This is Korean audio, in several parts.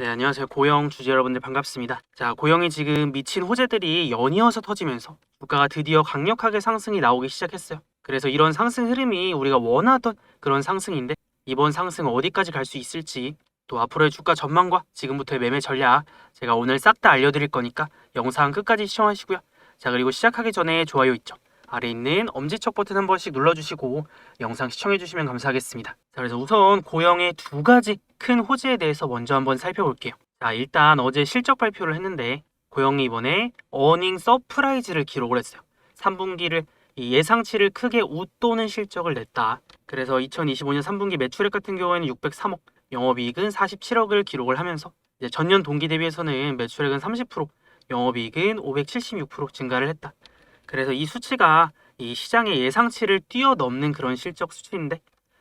네, 안녕하세요. 고영 주주 여러분들 반갑습니다. 자, 고영이 지금 미친 호재들이 연이어서 터지면서 주가가 드디어 강력하게 상승이 나오기 시작했어요. 그래서 이런 상승 흐름이 우리가 원하던 그런 상승인데 이번 상승 어디까지 갈 수 있을지 또 앞으로의 주가 전망과 지금부터의 매매 전략 제가 오늘 싹 다 알려드릴 거니까 영상 끝까지 시청하시고요. 자, 그리고 시작하기 전에 좋아요 있죠? 아래 있는 엄지척 버튼 한 번씩 눌러주시고 영상 시청해주시면 감사하겠습니다. 자, 그래서 우선 고영의 두 가지 큰 호재에 대해서 먼저 한번 살펴볼게요. 자, 일단 어제 실적 발표를 했는데 고영이 이번에 어닝 서프라이즈를 기록을 했어요. 3분기를 예상치를 크게 웃도는 실적을 냈다. 그래서 2025년 3분기 매출액 같은 경우에는 603억, 영업이익은 47억을 기록을 하면서 전년 동기 대비해서는 매출액은 30%, 영업이익은 576% 증가를 했다. 그래서 이 수치가 이 시장의 예상치를 뛰어넘는 그런 실적 수치인데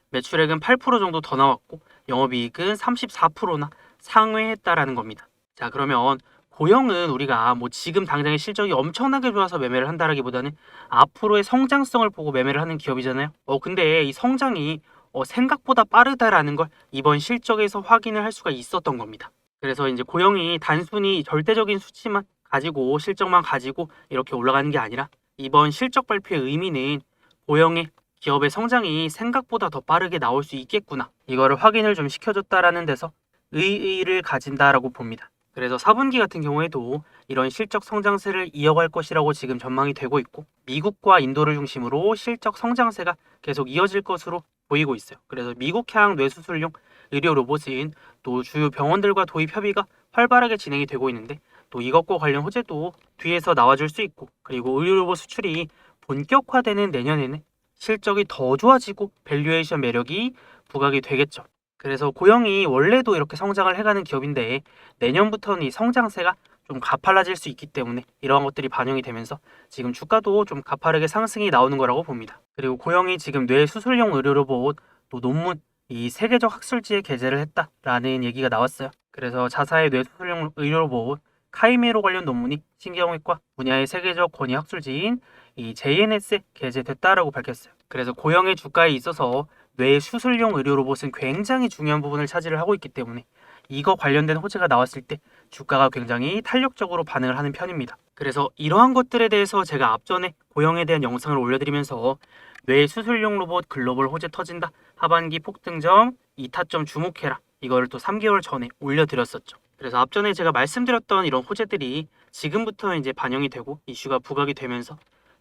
매출액은 8% 정도 더 나왔고 영업이익은 34%나 상회했다라는 겁니다. 자 그러면 고영은 우리가 뭐 지금 당장의 실적이 엄청나게 좋아서 매매를 한다라기보다는 앞으로의 성장성을 보고 매매를 하는 기업이잖아요. 어 근데 이 성장이 어, 생각보다 빠르다라는 걸 이번 실적에서 확인을 할 수가 있었던 겁니다. 그래서 이제 고영이 단순히 절대적인 수치만 가지고 실적만 가지고 이렇게 올라가는 게 아니라 이번 실적 발표의 의미는 고영의 기업의 성장이 생각보다 더 빠르게 나올 수 있겠구나. 이거를 확인을 좀 시켜줬다라는 데서 의의를 가진다라고 봅니다. 그래서 4분기 같은 경우에도 이런 실적 성장세를 이어갈 것이라고 지금 전망이 되고 있고 미국과 인도를 중심으로 실적 성장세가 계속 이어질 것으로 보이고 있어요. 그래서 미국향 뇌수술용 의료 로봇인 또 주요 병원들과 도입 협의가 활발하게 진행이 되고 있는데 또 이것과 관련 호재도 뒤에서 나와줄 수 있고 그리고 의료 로봇 수출이 본격화되는 내년에는 실적이 더 좋아지고 밸류에이션 매력이 부각이 되겠죠. 그래서 고영이 원래도 이렇게 성장을 해가는 기업인데 내년부터는 이 성장세가 좀 가팔라질 수 있기 때문에 이러한 것들이 반영이 되면서 지금 주가도 좀 가파르게 상승이 나오는 거라고 봅니다. 그리고 고영이 지금 뇌 수술용 의료 로봇 또 논문 이 세계적 학술지에 게재를 했다라는 얘기가 나왔어요. 그래서 자사의 뇌 수술용 의료 로봇 카이메로 관련 논문이 신경외과 분야의 세계적 권위 학술지인 이 JNS에 게재됐다라고 밝혔어요. 그래서 고영의 주가에 있어서 뇌 수술용 의료 로봇은 굉장히 중요한 부분을 차지를 하고 있기 때문에 이거 관련된 호재가 나왔을 때 주가가 굉장히 탄력적으로 반응을 하는 편입니다. 그래서 이러한 것들에 대해서 제가 앞전에 고영에 대한 영상을 올려드리면서 뇌 수술용 로봇 글로벌 호재 터진다 하반기 폭등점 2타점 주목해라 이거를 또 3개월 전에 올려드렸었죠. 그래서 앞전에 제가 말씀드렸던 이런 호재들이 지금부터 이제 반영이 되고 이슈가 부각이 되면서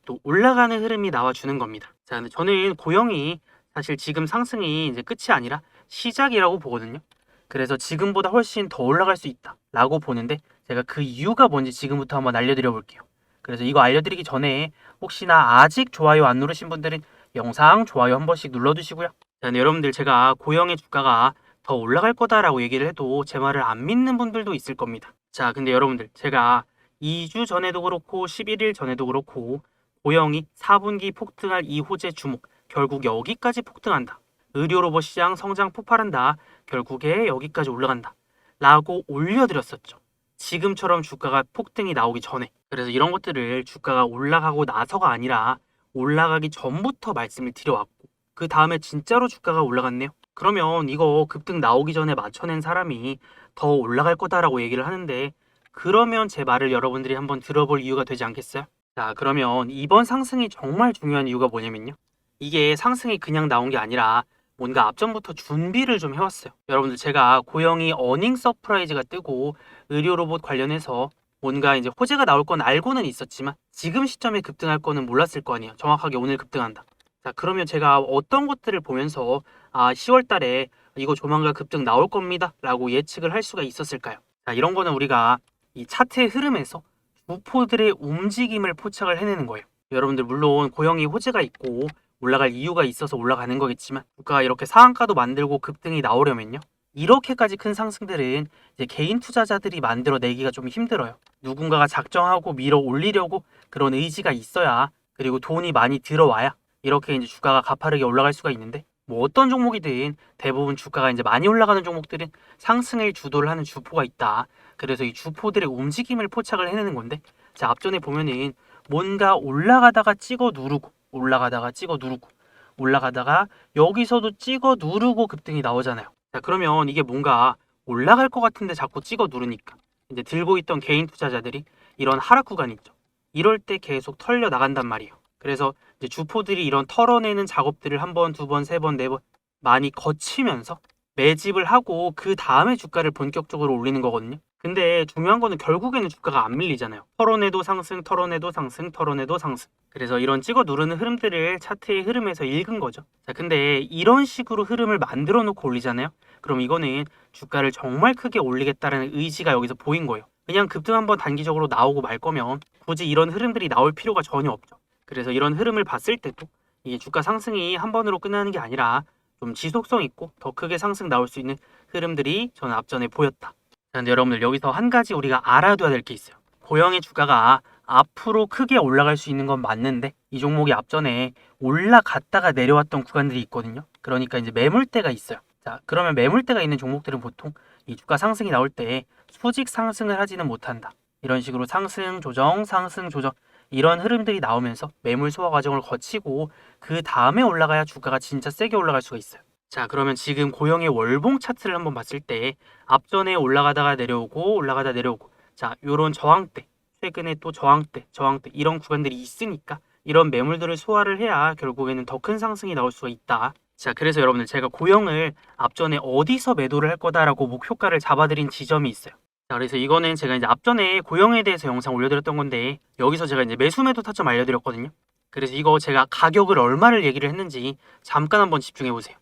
또 올라가는 흐름이 나와주는 겁니다. 자, 저는 고영이 사실 지금 상승이 이제 끝이 아니라 시작이라고 보거든요. 그래서 지금보다 훨씬 더 올라갈 수 있다라고 보는데 제가 그 이유가 뭔지 지금부터 한번 알려드려 볼게요. 그래서 이거 알려드리기 전에 혹시나 아직 좋아요 안 누르신 분들은 영상 좋아요 한 번씩 눌러두시고요. 자, 여러분들 제가 고영의 주가가 더 올라갈 거다라고 얘기를 해도 제 말을 안 믿는 분들도 있을 겁니다. 자, 근데 여러분들 제가 2주 전에도 그렇고 11일 전에도 그렇고 고영이 4분기 폭등할 이 호재 주목 결국 여기까지 폭등한다. 의료 로봇 시장 성장 폭발한다. 결국에 여기까지 올라간다. 라고 올려드렸었죠. 지금처럼 주가가 폭등이 나오기 전에. 그래서 이런 것들을 주가가 올라가고 나서가 아니라 올라가기 전부터 말씀을 드려왔고 그 다음에 진짜로 주가가 올라갔네요. 그러면 이거 급등 나오기 전에 맞춰낸 사람이 더 올라갈 거다라고 얘기를 하는데 그러면 제 말을 여러분들이 한번 들어볼 이유가 되지 않겠어요? 자, 그러면 이번 상승이 정말 중요한 이유가 뭐냐면요. 이게 상승이 그냥 나온 게 아니라 뭔가 앞전부터 준비를 좀 해왔어요. 여러분들 제가 고영이 어닝 서프라이즈가 뜨고 의료 로봇 관련해서 뭔가 이제 호재가 나올 건 알고는 있었지만 지금 시점에 급등할 거는 몰랐을 거 아니에요. 정확하게 오늘 급등한다. 자, 그러면 제가 어떤 것들을 보면서 아, 10월 달에 이거 조만간 급등 나올 겁니다. 라고 예측을 할 수가 있었을까요? 자, 이런 거는 우리가 이 차트의 흐름에서 주포들의 움직임을 포착을 해내는 거예요. 여러분들 물론 고영이 호재가 있고 올라갈 이유가 있어서 올라가는 거겠지만 주가가 이렇게 상한가도 만들고 급등이 나오려면요. 이렇게까지 큰 상승들은 이제 개인 투자자들이 만들어내기가 좀 힘들어요. 누군가가 작정하고 밀어 올리려고 그런 의지가 있어야 그리고 돈이 많이 들어와야 이렇게 이제 주가가 가파르게 올라갈 수가 있는데 뭐 어떤 종목이든 대부분 주가가 이제 많이 올라가는 종목들은 상승을 주도를 하는 주포가 있다. 그래서 이 주포들의 움직임을 포착을 해내는 건데 자 앞전에 보면은 뭔가 올라가다가 찍어 누르고 올라가다가 찍어 누르고 올라가다가 여기서도 찍어 누르고 급등이 나오잖아요. 자 그러면 이게 뭔가 올라갈 것 같은데 자꾸 찍어 누르니까 이제 들고 있던 개인 투자자들이 이런 하락 구간 있죠. 이럴 때 계속 털려 나간단 말이에요. 그래서 주포들이 이런 털어내는 작업들을 한 번, 두 번, 세 번, 네 번 많이 거치면서 매집을 하고 그 다음에 주가를 본격적으로 올리는 거거든요. 근데 중요한 거는 결국에는 주가가 안 밀리잖아요. 털어내도 상승, 털어내도 상승, 털어내도 상승. 그래서 이런 찍어 누르는 흐름들을 차트의 흐름에서 읽은 거죠. 자, 근데 이런 식으로 흐름을 만들어 놓고 올리잖아요. 그럼 이거는 주가를 정말 크게 올리겠다는 의지가 여기서 보인 거예요. 그냥 급등 한번 단기적으로 나오고 말 거면 굳이 이런 흐름들이 나올 필요가 전혀 없죠. 그래서 이런 흐름을 봤을 때도 이게 주가 상승이 한 번으로 끝나는 게 아니라 좀 지속성 있고 더 크게 상승 나올 수 있는 흐름들이 저는 앞전에 보였다. 자, 근데 여러분들 여기서 한 가지 우리가 알아둬야 될 게 있어요. 고영의 주가가 앞으로 크게 올라갈 수 있는 건 맞는데 이 종목이 앞전에 올라갔다가 내려왔던 구간들이 있거든요. 그러니까 이제 매물대가 있어요. 자, 그러면 매물대가 있는 종목들은 보통 이 주가 상승이 나올 때 수직 상승을 하지는 못한다. 이런 식으로 상승 조정, 상승 조정 이런 흐름들이 나오면서 매물 소화 과정을 거치고 그 다음에 올라가야 주가가 진짜 세게 올라갈 수가 있어요. 자, 그러면 지금 고영의 월봉 차트를 한번 봤을 때 앞전에 올라가다가 내려오고 올라가다 내려오고 자, 요런 저항대, 최근에 또 저항대, 저항대 이런 구간들이 있으니까 이런 매물들을 소화를 해야 결국에는 더 큰 상승이 나올 수가 있다. 자, 그래서 여러분들 제가 고영을 앞전에 어디서 매도를 할 거다라고 목표가를 잡아드린 지점이 있어요. 자, 그래서 이거는 제가 이제 앞전에 고영에 대해서 영상 올려드렸던 건데 여기서 제가 이제 매수 매도 타점 알려드렸거든요. 그래서 이거 제가 가격을 얼마를 얘기를 했는지 잠깐 한번 집중해 보세요.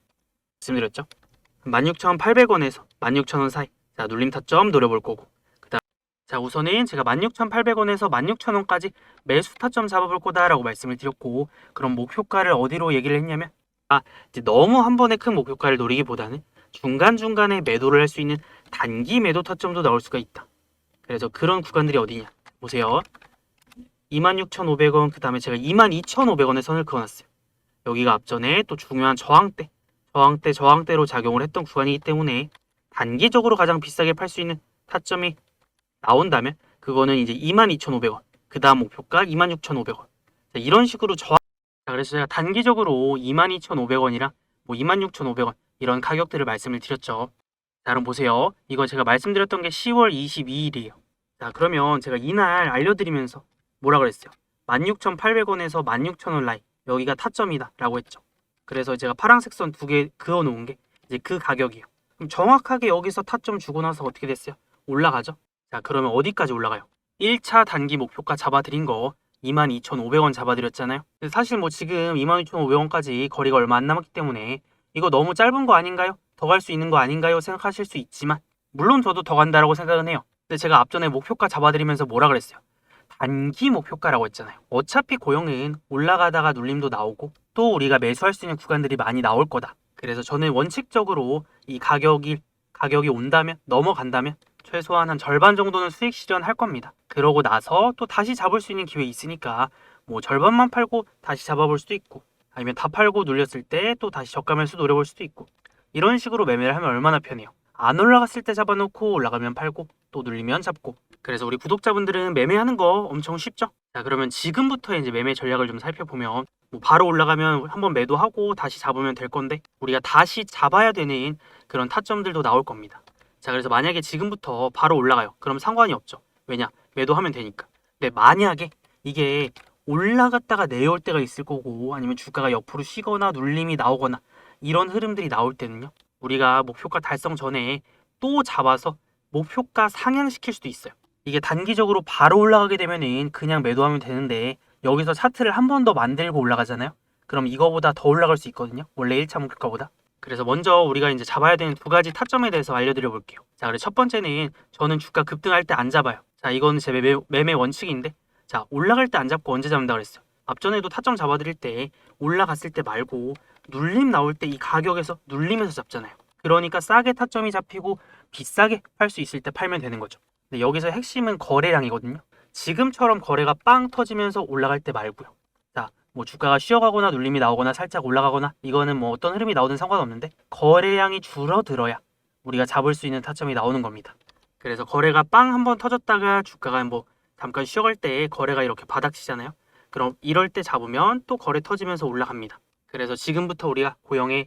말씀드렸죠? 16,800원에서 16,000원 사이. 자, 눌림 타점 노려볼 거고. 그다음 자, 우선은 제가 16,800원에서 16,000원까지 매수 타점 잡아볼 거다라고 말씀을 드렸고 그럼 목표가를 어디로 얘기를 했냐면 아, 이제 너무 한 번에 큰 목표가를 노리기보다는 중간중간에 매도를 할 수 있는 단기 매도 타점도 나올 수가 있다. 그래서 그런 구간들이 어디냐? 보세요. 26,500원, 그 다음에 제가 22,500원에 선을 그어놨어요. 여기가 앞전에 또 중요한 저항대, 저항대, 저항대로 작용을 했던 구간이기 때문에 단기적으로 가장 비싸게 팔 수 있는 타점이 나온다면 그거는 이제 22,500원, 그 다음 목표가 26,500원. 이런 식으로 저항, 자, 그래서 제가 단기적으로 22,500원이랑 뭐 26,500원 이런 가격들을 말씀을 드렸죠. 자, 그럼 보세요. 이거 제가 말씀드렸던 게 10월 22일이에요. 자, 그러면 제가 이날 알려드리면서 뭐라 그랬어요? 16,800원에서 16,000원 라인 여기가 타점이다 라고 했죠. 그래서 제가 파란색 선 두 개 그어 놓은 게 이제 그 가격이에요. 그럼 정확하게 여기서 타점 주고 나서 어떻게 됐어요? 올라가죠? 자, 그러면 어디까지 올라가요? 1차 단기 목표가 잡아드린 거 22,500원 잡아드렸잖아요. 사실 뭐 지금 22,500원까지 거리가 얼마 안 남았기 때문에 이거 너무 짧은 거 아닌가요? 더 갈 수 있는 거 아닌가요? 생각하실 수 있지만 물론 저도 더 간다라고 생각은 해요. 근데 제가 앞전에 목표가 잡아드리면서 뭐라 그랬어요? 단기 목표가라고 했잖아요. 어차피 고용은 올라가다가 눌림도 나오고 또 우리가 매수할 수 있는 구간들이 많이 나올 거다. 그래서 저는 원칙적으로 이 가격이 가격이 온다면 넘어간다면 최소한 한 절반 정도는 수익 실현할 겁니다. 그러고 나서 또 다시 잡을 수 있는 기회 있으니까 뭐 절반만 팔고 다시 잡아볼 수도 있고 아니면 다 팔고 눌렸을 때 또 다시 저가 매수 노려볼 수도 있고 이런 식으로 매매를 하면 얼마나 편해요. 안 올라갔을 때 잡아놓고 올라가면 팔고 또 눌리면 잡고 그래서 우리 구독자분들은 매매하는 거 엄청 쉽죠? 자 그러면 지금부터 이제 매매 전략을 좀 살펴보면 뭐 바로 올라가면 한번 매도하고 다시 잡으면 될 건데 우리가 다시 잡아야 되는 그런 타점들도 나올 겁니다. 자 그래서 만약에 지금부터 바로 올라가요. 그럼 상관이 없죠. 왜냐 매도하면 되니까. 근데 만약에 이게 올라갔다가 내려올 때가 있을 거고 아니면 주가가 옆으로 쉬거나 눌림이 나오거나 이런 흐름들이 나올 때는요. 우리가 목표가 달성 전에 또 잡아서 목표가 상향시킬 수도 있어요. 이게 단기적으로 바로 올라가게 되면은 그냥 매도하면 되는데 여기서 차트를 한 번 더 만들고 올라가잖아요. 그럼 이거보다 더 올라갈 수 있거든요. 원래 1차 목표가보다. 그래서 먼저 우리가 이제 잡아야 되는 두 가지 타점에 대해서 알려드려 볼게요. 자, 그래 첫 번째는 저는 주가 급등할 때 안 잡아요. 자, 이건 제 매매, 매매 원칙인데 자, 올라갈 때 안 잡고 언제 잡는다 그랬어요? 앞전에도 타점 잡아드릴 때 올라갔을 때 말고 눌림 나올 때 이 가격에서 눌리면서 잡잖아요. 그러니까 싸게 타점이 잡히고 비싸게 팔 수 있을 때 팔면 되는 거죠. 근데 여기서 핵심은 거래량이거든요. 지금처럼 거래가 빵 터지면서 올라갈 때 말고요. 자, 뭐 주가가 쉬어가거나 눌림이 나오거나 살짝 올라가거나 이거는 뭐 어떤 흐름이 나오든 상관없는데 거래량이 줄어들어야 우리가 잡을 수 있는 타점이 나오는 겁니다. 그래서 거래가 빵 한번 터졌다가 주가가 뭐 잠깐 쉬어갈 때 거래가 이렇게 바닥치잖아요. 그럼 이럴 때 잡으면 또 거래 터지면서 올라갑니다. 그래서 지금부터 우리가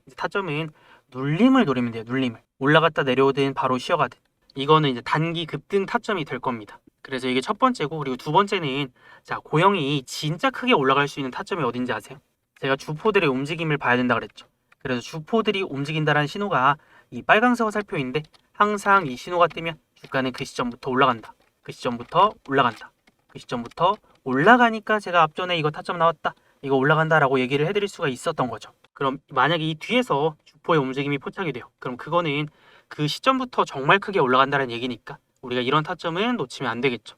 이제 타점은 눌림을 노리면 돼요. 눌림을. 올라갔다 내려오든 바로 쉬어가든 이거는 이제 단기 급등 타점이 될 겁니다. 그래서 이게 첫 번째고 그리고 두 번째는 자 고영이 진짜 크게 올라갈 수 있는 타점이 어딘지 아세요? 제가 주포들의 움직임을 봐야 된다 그랬죠. 그래서 주포들이 움직인다라는 신호가 이 빨강색 화살표인데 항상 이 신호가 뜨면 주가는 그 시점부터 올라간다. 그 시점부터 올라간다. 그 시점부터 올라가니까 제가 앞전에 이거 타점 나왔다. 이거 올라간다라고 얘기를 해드릴 수가 있었던 거죠. 그럼 만약에 이 뒤에서 주포의 움직임이 포착이 돼요. 그럼 그거는 그 시점부터 정말 크게 올라간다는 얘기니까 우리가 이런 타점은 놓치면 안 되겠죠.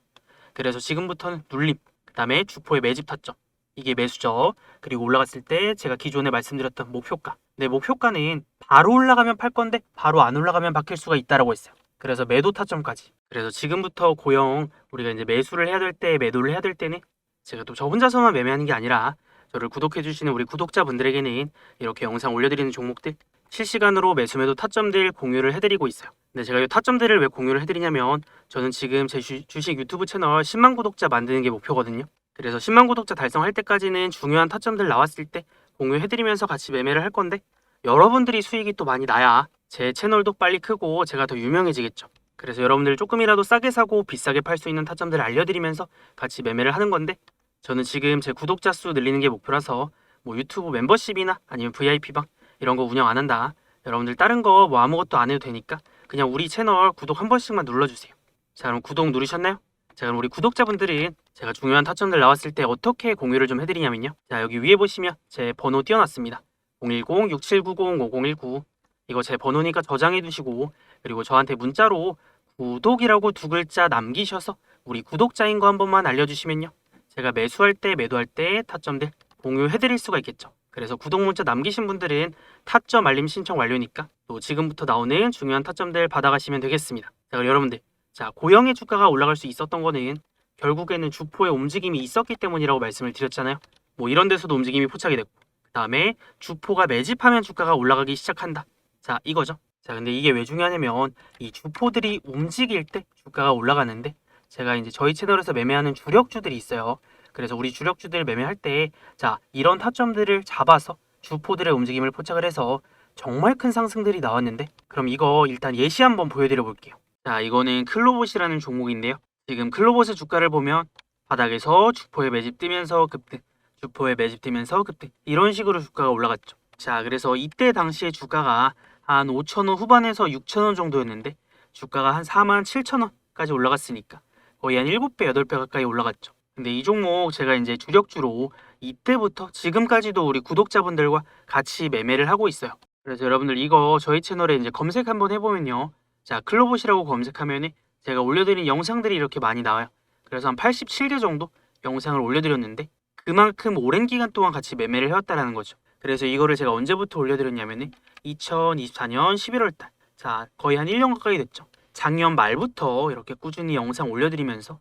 그래서 지금부터는 눌림, 그 다음에 주포의 매집 타점. 이게 매수죠. 그리고 올라갔을 때 제가 기존에 말씀드렸던 목표가. 네, 목표가는 바로 올라가면 팔 건데 바로 안 올라가면 바뀔 수가 있다라고 했어요. 그래서 매도 타점까지. 그래서 지금부터 고용 우리가 이제 매수를 해야 될 때 매도를 해야 될 때는 제가 또 저 혼자서만 매매하는 게 아니라 저를 구독해 주시는 우리 구독자분들에게는 이렇게 영상 올려드리는 종목들 실시간으로 매수 매도 타점들 공유를 해드리고 있어요. 근데 제가 이 타점들을 왜 공유를 해드리냐면 저는 지금 제 주, 주식 유튜브 채널 10만 구독자 만드는 게 목표거든요. 그래서 10만 구독자 달성할 때까지는 중요한 타점들 나왔을 때 공유해드리면서 같이 매매를 할 건데 여러분들이 수익이 또 많이 나야 제 채널도 빨리 크고 제가 더 유명해지겠죠. 그래서 여러분들 조금이라도 싸게 사고 비싸게 팔 수 있는 타점들을 알려드리면서 같이 매매를 하는 건데 저는 지금 제 구독자 수 늘리는 게 목표라서 뭐 유튜브 멤버십이나 아니면 VIP방 이런 거 운영 안 한다. 여러분들 다른 거 뭐 아무것도 안 해도 되니까 그냥 우리 채널 구독 한 번씩만 눌러주세요. 자 그럼 구독 누르셨나요? 자 그럼 우리 구독자분들은 제가 중요한 타점들 나왔을 때 어떻게 공유를 좀 해드리냐면요. 자 여기 위에 보시면 제 번호 띄워놨습니다. 010-6790-5019 이거 제 번호니까 저장해 두시고 그리고 저한테 문자로 구독이라고 두 글자 남기셔서 우리 구독자인 거 한 번만 알려주시면요. 제가 매수할 때 매도할 때 타점들 공유해 드릴 수가 있겠죠. 그래서 구독 문자 남기신 분들은 타점 알림 신청 완료니까 또 지금부터 나오는 중요한 타점들 받아가시면 되겠습니다. 자, 여러분들. 자, 고영의 주가가 올라갈 수 있었던 거는 결국에는 주포의 움직임이 있었기 때문이라고 말씀을 드렸잖아요. 뭐 이런 데서도 움직임이 포착이 됐고 그 다음에 주포가 매집하면 주가가 올라가기 시작한다. 자, 이거죠. 자, 근데 이게 왜 중요하냐면 이 주포들이 움직일 때 주가가 올라가는데 제가 이제 저희 채널에서 매매하는 주력주들이 있어요. 그래서 우리 주력주들 매매할 때 자, 이런 타점들을 잡아서 주포들의 움직임을 포착을 해서 정말 큰 상승들이 나왔는데 그럼 이거 일단 예시 한번 보여드려 볼게요. 자, 이거는 클로봇이라는 종목인데요. 지금 클로봇의 주가를 보면 바닥에서 주포에 매집 뜨면서 급등, 주포에 매집 뜨면서 급등 이런 식으로 주가가 올라갔죠. 자, 그래서 이때 당시에 주가가 한 5천원 후반에서 6천원 정도였는데 주가가 한 4만 7천원까지 올라갔으니까 거의 한 7배, 8배 가까이 올라갔죠. 근데 이 종목 제가 이제 주력주로 이때부터 지금까지도 우리 구독자분들과 같이 매매를 하고 있어요. 그래서 여러분들 이거 저희 채널에 이제 검색 한번 해보면요. 자, 클로봇이라고 검색하면은 제가 올려드린 영상들이 이렇게 많이 나와요. 그래서 한 87개 정도 영상을 올려드렸는데 그만큼 오랜 기간 동안 같이 매매를 해왔다라는 거죠. 그래서 이거를 제가 언제부터 올려드렸냐면은 2024년 11월 달. 자, 거의 한 1년 가까이 됐죠. 작년 말부터 이렇게 꾸준히 영상 올려드리면서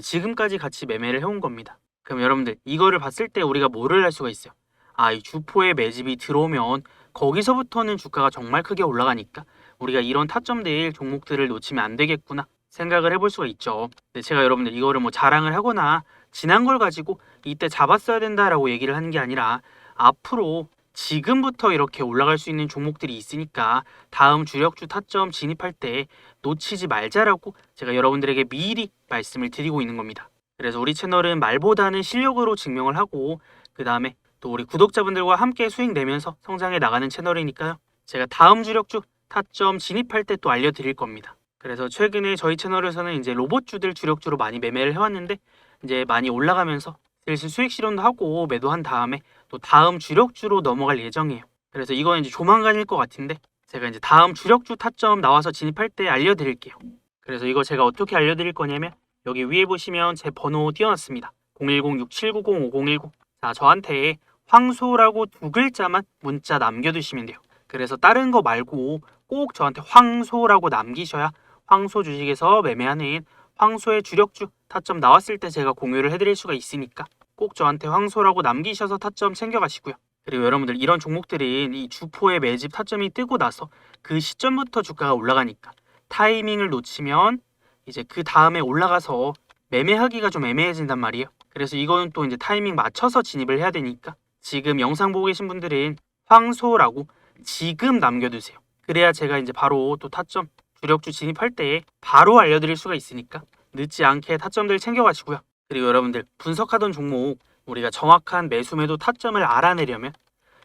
지금까지 같이 매매를 해온 겁니다. 그럼 여러분들 이거를 봤을 때 우리가 뭐를 할 수가 있어요? 아, 이 주포의 매집이 들어오면 거기서부터는 주가가 정말 크게 올라가니까 우리가 이런 타점들 종목들을 놓치면 안 되겠구나 생각을 해볼 수가 있죠. 근데 제가 여러분들 이거를 뭐 자랑을 하거나 지난 걸 가지고 이때 잡았어야 된다라고 얘기를 하는 게 아니라 앞으로 지금부터 이렇게 올라갈 수 있는 종목들이 있으니까 다음 주력주 타점 진입할 때 놓치지 말자라고 제가 여러분들에게 미리 말씀을 드리고 있는 겁니다. 그래서 우리 채널은 말보다는 실력으로 증명을 하고 그 다음에 또 우리 구독자분들과 함께 수익 내면서 성장해 나가는 채널이니까요. 제가 다음 주력주 타점 진입할 때 또 알려드릴 겁니다. 그래서 최근에 저희 채널에서는 이제 로봇주들 주력주로 많이 매매를 해왔는데 이제 많이 올라가면서 슬슬 수익 실현도 하고 매도한 다음에 또 다음 주력주로 넘어갈 예정이에요. 그래서 이건 이제 조만간일 것 같은데 제가 이제 다음 주력주 타점 나와서 진입할 때 알려드릴게요. 그래서 이거 제가 어떻게 알려드릴 거냐면 여기 위에 보시면 제 번호 띄워놨습니다. 010-6790-5019 자 저한테 황소라고 두 글자만 문자 남겨두시면 돼요. 그래서 다른 거 말고 꼭 저한테 황소라고 남기셔야 황소 주식에서 매매하는 황소의 주력주 타점 나왔을 때 제가 공유를 해드릴 수가 있으니까 꼭 저한테 황소라고 남기셔서 타점 챙겨가시고요. 그리고 여러분들 이런 종목들은 이 주포의 매집 타점이 뜨고 나서 그 시점부터 주가가 올라가니까 타이밍을 놓치면 이제 그 다음에 올라가서 매매하기가 좀 애매해진단 말이에요. 그래서 이거는 또 이제 타이밍 맞춰서 진입을 해야 되니까 지금 영상 보고 계신 분들은 황소라고 지금 남겨두세요. 그 그래야 제가 이제 바로 또 타점 주력주 진입할 때 바로 알려드릴 수가 있으니까 늦지 않게 타점들 챙겨가시고요. 그리고 여러분들 분석하던 종목 우리가 정확한 매수 매도 타점을 알아내려면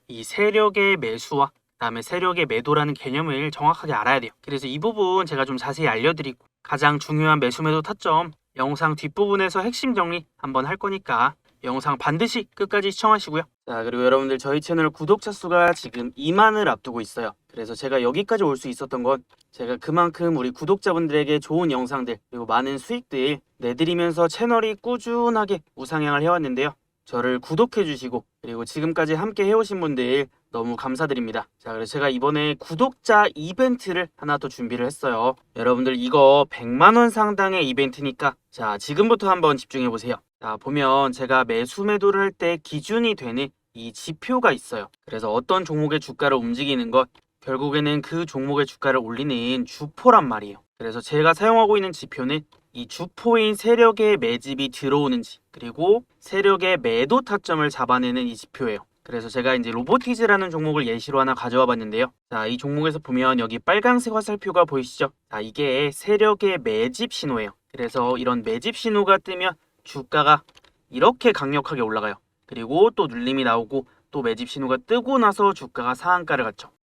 이 세력의 매수와 그다음에 세력의 매도라는 개념을 정확하게 알아야 돼요. 그래서 이 부분 제가 좀 자세히 알려드리고 가장 중요한 매수 매도 타점 영상 뒷부분에서 핵심 정리 한번 할 거니까 영상 반드시 끝까지 시청하시고요. 자 그리고 여러분들 저희 채널 구독자 수가 지금 2만을 앞두고 있어요. 그래서 제가 여기까지 올 수 있었던 건 제가 그만큼 우리 구독자분들에게 좋은 영상들 그리고 많은 수익들 내드리면서 채널이 꾸준하게 우상향을 해왔는데요. 저를 구독해 주시고 그리고 지금까지 함께 해오신 분들 너무 감사드립니다. 자, 그래서 제가 이번에 구독자 이벤트를 하나 더 준비를 했어요. 여러분들 이거 100만 원 상당의 이벤트니까 자, 지금부터 한번 집중해 보세요. 자, 보면 제가 매수 매도를 할 때 기준이 되는 이 지표가 있어요. 그래서 어떤 종목의 주가를 움직이는 것 결국에는 그 종목의 주가를 올리는 주포란 말이에요. 그래서 제가 사용하고 있는 지표는 이 주포인 세력의 매집이 들어오는지 그리고 세력의 매도 타점을 잡아내는 이 지표예요. 그래서 제가 이제 로보티즈라는 종목을 예시로 하나 가져와 봤는데요. 자, 이 종목에서 보면 여기 빨간색 화살표가 보이시죠? 자, 이게 세력의 매집 신호예요. 그래서 이런 매집 신호가 뜨면 주가가 이렇게 강력하게 올라가요. 그리고 또 눌림이 나오고 또 매집 신호가 뜨고 나서 주가가 상한가를 갖죠.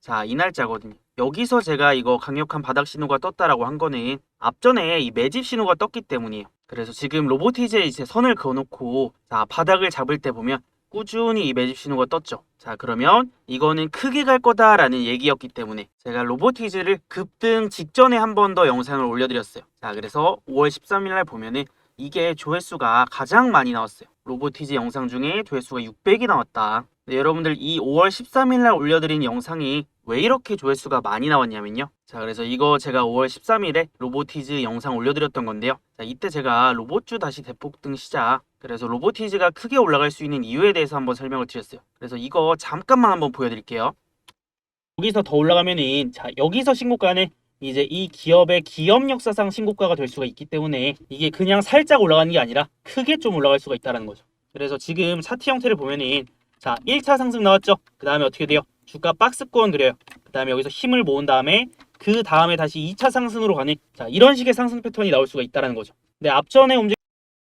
자, 이 날짜거든요. 여기서 제가 이거 강력한 바닥 신호가 떴다라고 한 거는 앞전에 이 매집 신호가 떴기 때문이에요. 그래서 지금 로보티즈에 이제 선을 그어놓고 자, 바닥을 잡을 때 보면 꾸준히 이 매집 신호가 떴죠. 자, 그러면 이거는 크게 갈 거다라는 얘기였기 때문에 제가 로보티즈를 급등 직전에 한 번 더 영상을 올려드렸어요. 자, 그래서 5월 13일 날 보면은 이게 조회수가 가장 많이 나왔어요. 로보티즈 영상 중에 조회수가 600이 나왔다. 네, 여러분들 이 5월 13일 날 올려드린 영상이 왜 이렇게 조회수가 많이 나왔냐면요. 자, 그래서 이거 제가 5월 13일에 로보티즈 영상 올려드렸던 건데요. 자, 이때 제가 로봇주 다시 대폭등 시작. 그래서 로보티즈가 크게 올라갈 수 있는 이유에 대해서 한번 설명을 드렸어요. 그래서 이거 잠깐만 한번 보여드릴게요. 여기서 더 올라가면은 자 여기서 신고가는 이제 이 기업의 기업 역사상 신고가가 될 수가 있기 때문에 이게 그냥 살짝 올라가는 게 아니라 크게 좀 올라갈 수가 있다는 거죠. 그래서 지금 차트 형태를 보면은 자 1차 상승 나왔죠. 그 다음에 어떻게 돼요? 주가 박스권 그려요. 그 다음에 여기서 힘을 모은 다음에 그 다음에 다시 2차 상승으로 가는 자 이런 식의 상승 패턴이 나올 수가 있다는 거죠. 근데 앞전에 움직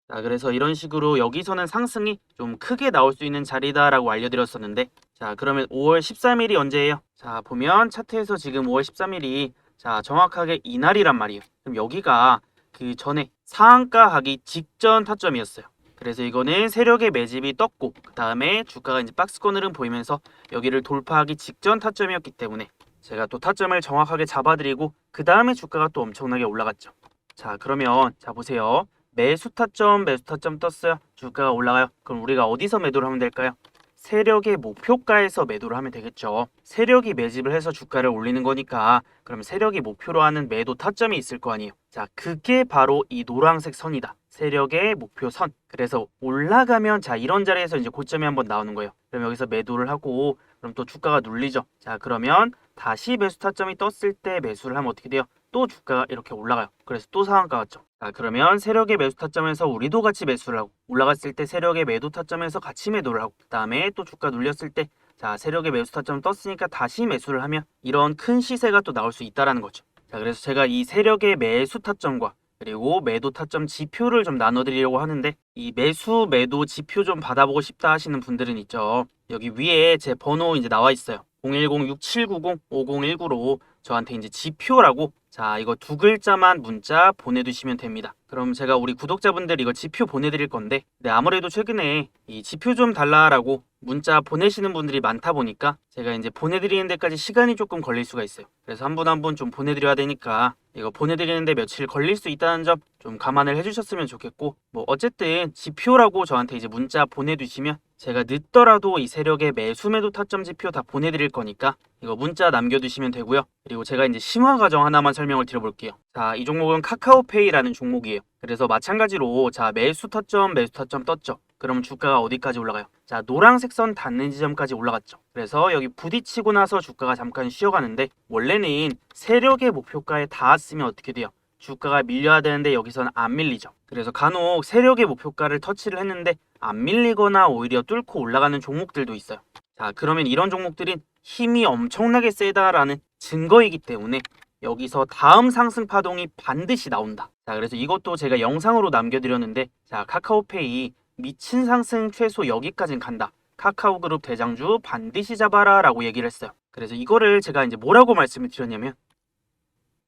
자 그래서 이런 식으로 여기서는 상승이 좀 크게 나올 수 있는 자리다라고 알려드렸었는데 자 그러면 5월 13일이 언제예요? 자 보면 차트에서 지금 5월 13일이 자 정확하게 이날이란 말이에요. 그럼 여기가 그 전에 상한가 하기 직전 타점이었어요. 그래서 이거는 세력의 매집이 떴고 그 다음에 주가가 이제 박스권 흐름 보이면서 여기를 돌파하기 직전 타점이었기 때문에 제가 또 타점을 정확하게 잡아드리고 그 다음에 주가가 또 엄청나게 올라갔죠. 자 그러면 자 보세요. 매수 타점 매수 타점 떴어요. 주가가 올라가요. 그럼 우리가 어디서 매도를 하면 될까요? 세력의 목표가에서 매도를 하면 되겠죠. 세력이 매집을 해서 주가를 올리는 거니까 그럼 세력이 목표로 하는 매도 타점이 있을 거 아니에요. 자, 그게 바로 이 노란색 선이다. 세력의 목표 선. 그래서 올라가면 자 이런 자리에서 이제 고점이 한번 나오는 거예요. 그럼 여기서 매도를 하고 그럼 또 주가가 눌리죠. 자 그러면 다시 매수 타점이 떴을 때 매수를 하면 어떻게 돼요? 또 주가가 이렇게 올라가요. 그래서 또 상한가 같죠. 자 그러면 세력의 매수 타점에서 우리도 같이 매수를 하고 올라갔을 때 세력의 매도 타점에서 같이 매도를 하고 그 다음에 또 주가 눌렸을 때 자 세력의 매수 타점 떴으니까 다시 매수를 하면 이런 큰 시세가 또 나올 수 있다라는 거죠. 자 그래서 제가 이 세력의 매수 타점과 그리고 매도 타점 지표를 좀 나눠드리려고 하는데 이 매수 매도 지표 좀 받아보고 싶다 하시는 분들은 있죠. 여기 위에 제 번호 이제 나와 있어요. 010-6790-5019로 저한테 이제 지표라고 자 이거 두 글자만 문자 보내두시면 됩니다. 그럼 제가 우리 구독자분들 이거 지표 보내드릴 건데 네, 아무래도 최근에 이 지표 좀 달라라고 문자 보내시는 분들이 많다 보니까 제가 이제 보내드리는 데까지 시간이 조금 걸릴 수가 있어요. 그래서 한 분 한 분 좀 보내드려야 되니까 이거 보내드리는데 며칠 걸릴 수 있다는 점 좀 감안을 해주셨으면 좋겠고 뭐 어쨌든 지표라고 저한테 이제 문자 보내두시면 제가 늦더라도 이 세력의 매수 매도 타점 지표 다 보내드릴 거니까 이거 문자 남겨두시면 되고요. 그리고 제가 이제 심화 과정 하나만 설명을 드려볼게요. 자, 이 종목은 카카오페이라는 종목이에요. 그래서 마찬가지로 자 매수 타점 매수 타점 떴죠. 그럼 주가가 어디까지 올라가요? 자 노란색 선 닿는 지점까지 올라갔죠. 그래서 여기 부딪히고 나서 주가가 잠깐 쉬어가는데 원래는 세력의 목표가에 닿았으면 어떻게 돼요? 주가가 밀려야 되는데 여기선 안 밀리죠. 그래서 간혹 세력의 목표가를 터치를 했는데 안 밀리거나 오히려 뚫고 올라가는 종목들도 있어요. 자 그러면 이런 종목들은 힘이 엄청나게 세다라는 증거이기 때문에 여기서 다음 상승 파동이 반드시 나온다. 자, 그래서 이것도 제가 영상으로 남겨드렸는데, 자, 카카오페이 미친 상승 최소 여기까진 간다. 카카오 그룹 대장주 반드시 잡아라 라고 얘기를 했어요. 그래서 이거를 제가 이제 뭐라고 말씀을 드렸냐면,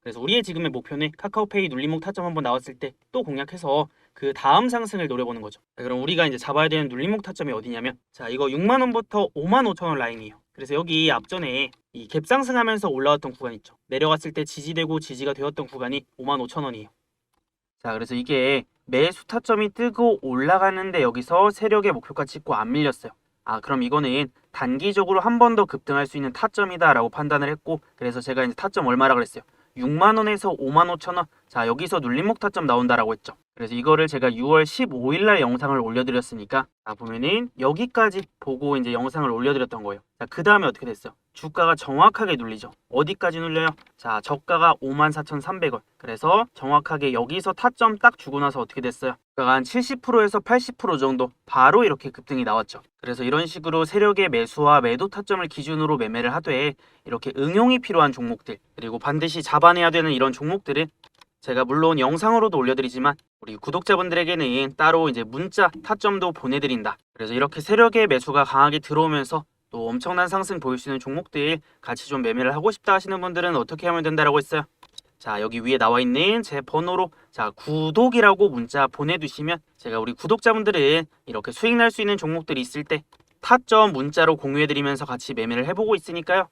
그래서 우리의 지금의 목표는 카카오페이 눌림목 타점 한번 나왔을 때 또 공략해서 그 다음 상승을 노려보는 거죠. 자, 그럼 우리가 이제 잡아야 되는 눌림목 타점이 어디냐면, 자, 이거 6만 원부터 5만 5천 원 라인이에요. 그래서 여기 앞전에 이 갭 상승하면서 올라왔던 구간 있죠. 내려갔을 때 지지되고 지지가 되었던 구간이 5만 5천 원이에요. 자, 그래서 이게 매수 타점이 뜨고 올라가는데 여기서 세력의 목표가 찍고 안 밀렸어요. 아, 그럼 이거는 단기적으로 한 번 더 급등할 수 있는 타점이다 라고 판단을 했고, 그래서 제가 이제 타점 얼마라 그랬어요. 6만 원에서 5만 5천 원. 자, 여기서 눌림목 타점 나온다라고 했죠. 그래서 이거를 제가 6월 15일 날 영상을 올려드렸으니까, 자, 보면은 여기까지 보고 이제 영상을 올려드렸던 거예요. 자, 그 다음에 어떻게 됐어요? 주가가 정확하게 눌리죠. 어디까지 눌려요? 자, 저가가 54,300원. 그래서 정확하게 여기서 타점 딱 주고 나서 어떻게 됐어요? 주가가 한 70%에서 80% 정도 바로 이렇게 급등이 나왔죠. 그래서 이런 식으로 세력의 매수와 매도 타점을 기준으로 매매를 하되 이렇게 응용이 필요한 종목들 그리고 반드시 잡아내야 되는 이런 종목들은 제가 물론 영상으로도 올려드리지만 우리 구독자분들에게는 따로 이제 문자 타점도 보내드린다. 그래서 이렇게 세력의 매수가 강하게 들어오면서 또 엄청난 상승 보일 수 있는 종목들 같이 좀 매매를 하고 싶다 하시는 분들은 어떻게 하면 된다라고 했어요? 자 여기 위에 나와 있는 제 번호로 자 구독이라고 문자 보내두시면 제가 우리 구독자분들은 이렇게 수익 날 수 있는 종목들이 있을 때 타점 문자로 공유해드리면서 같이 매매를 해보고 있으니까요.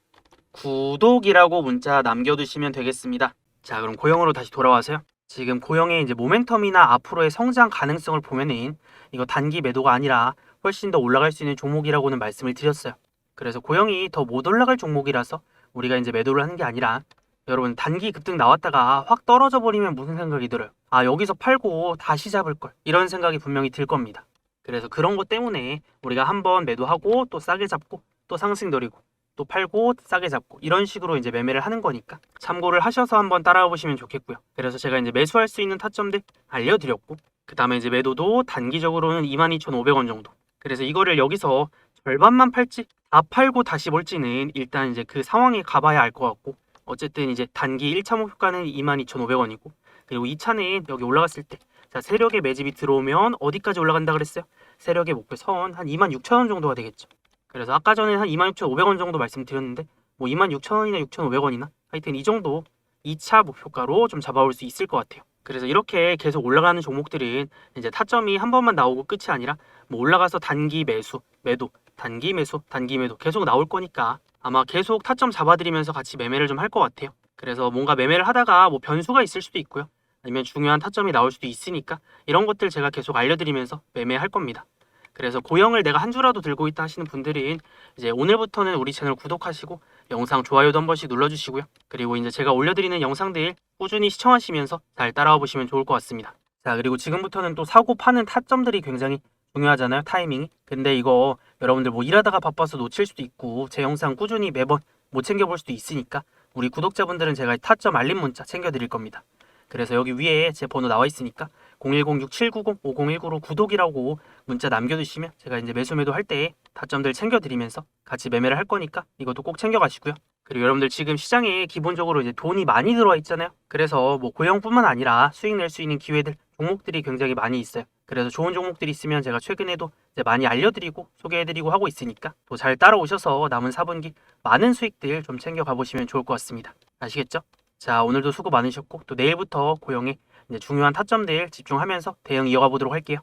구독이라고 문자 남겨두시면 되겠습니다. 자 그럼 고영으로 다시 돌아와서요. 지금 고영의 이제 모멘텀이나 앞으로의 성장 가능성을 보면은 이거 단기 매도가 아니라 훨씬 더 올라갈 수 있는 종목이라고는 말씀을 드렸어요. 그래서 고영이 더 못 올라갈 종목이라서 우리가 이제 매도를 하는 게 아니라 여러분 단기 급등 나왔다가 확 떨어져 버리면 무슨 생각이 들어요? 아 여기서 팔고 다시 잡을 걸 이런 생각이 분명히 들 겁니다. 그래서 그런 것 때문에 우리가 한번 매도하고 또 싸게 잡고 또 상승 노리고 또 팔고 싸게 잡고 이런 식으로 이제 매매를 하는 거니까 참고를 하셔서 한번 따라와 보시면 좋겠고요. 그래서 제가 이제 매수할 수 있는 타점들 알려드렸고 그 다음에 이제 매도도 단기적으로는 22,500원 정도. 그래서 이거를 여기서 절반만 팔지 다 팔고 다시 볼지는 일단 이제 그 상황에 가봐야 알 것 같고 어쨌든 이제 단기 1차 목표가는 22,500원이고 그리고 2차는 여기 올라갔을 때 자, 세력의 매집이 들어오면 어디까지 올라간다 그랬어요? 세력의 목표 선 한 26,000원 정도가 되겠죠. 그래서 아까 전에 한 26,500원 정도 말씀드렸는데 뭐 26,000원이나 6,500원이나 하여튼 이 정도 2차 목표가로 좀 잡아올 수 있을 것 같아요. 그래서 이렇게 계속 올라가는 종목들은 이제 타점이 한 번만 나오고 끝이 아니라 뭐 올라가서 단기 매수, 매도, 단기 매수, 단기 매도 계속 나올 거니까 아마 계속 타점 잡아드리면서 같이 매매를 좀 할 것 같아요. 그래서 뭔가 매매를 하다가 뭐 변수가 있을 수도 있고요. 아니면 중요한 타점이 나올 수도 있으니까 이런 것들 제가 계속 알려드리면서 매매할 겁니다. 그래서 고영을 내가 한 주라도 들고 있다 하시는 분들은 이제 오늘부터는 우리 채널 구독하시고 영상 좋아요도 한 번씩 눌러주시고요. 그리고 이제 제가 올려드리는 영상들 꾸준히 시청하시면서 잘 따라와 보시면 좋을 것 같습니다. 자 그리고 지금부터는 또 사고 파는 타점들이 굉장히 중요하잖아요 타이밍이. 근데 이거 여러분들 뭐 일하다가 바빠서 놓칠 수도 있고 제 영상 꾸준히 매번 못 챙겨볼 수도 있으니까 우리 구독자분들은 제가 타점 알림 문자 챙겨드릴 겁니다. 그래서 여기 위에 제 번호 나와 있으니까 010-6790-5019로 구독이라고 문자 남겨주시면 제가 이제 매수 매도 할때 타점들 챙겨드리면서 같이 매매를 할 거니까 이것도 꼭 챙겨가시고요. 그리고 여러분들 지금 시장에 기본적으로 이제 돈이 많이 들어와 있잖아요. 그래서 뭐 고용뿐만 아니라 수익 낼 수 있는 기회들 종목들이 굉장히 많이 있어요. 그래서 좋은 종목들이 있으면 제가 최근에도 이제 많이 알려드리고 소개해드리고 하고 있으니까 또 잘 따라오셔서 남은 4분기 많은 수익들 좀 챙겨가 보시면 좋을 것 같습니다. 아시겠죠? 자 오늘도 수고 많으셨고 또 내일부터 이제 중요한 타점들 집중하면서 대응 이어가 보도록 할게요.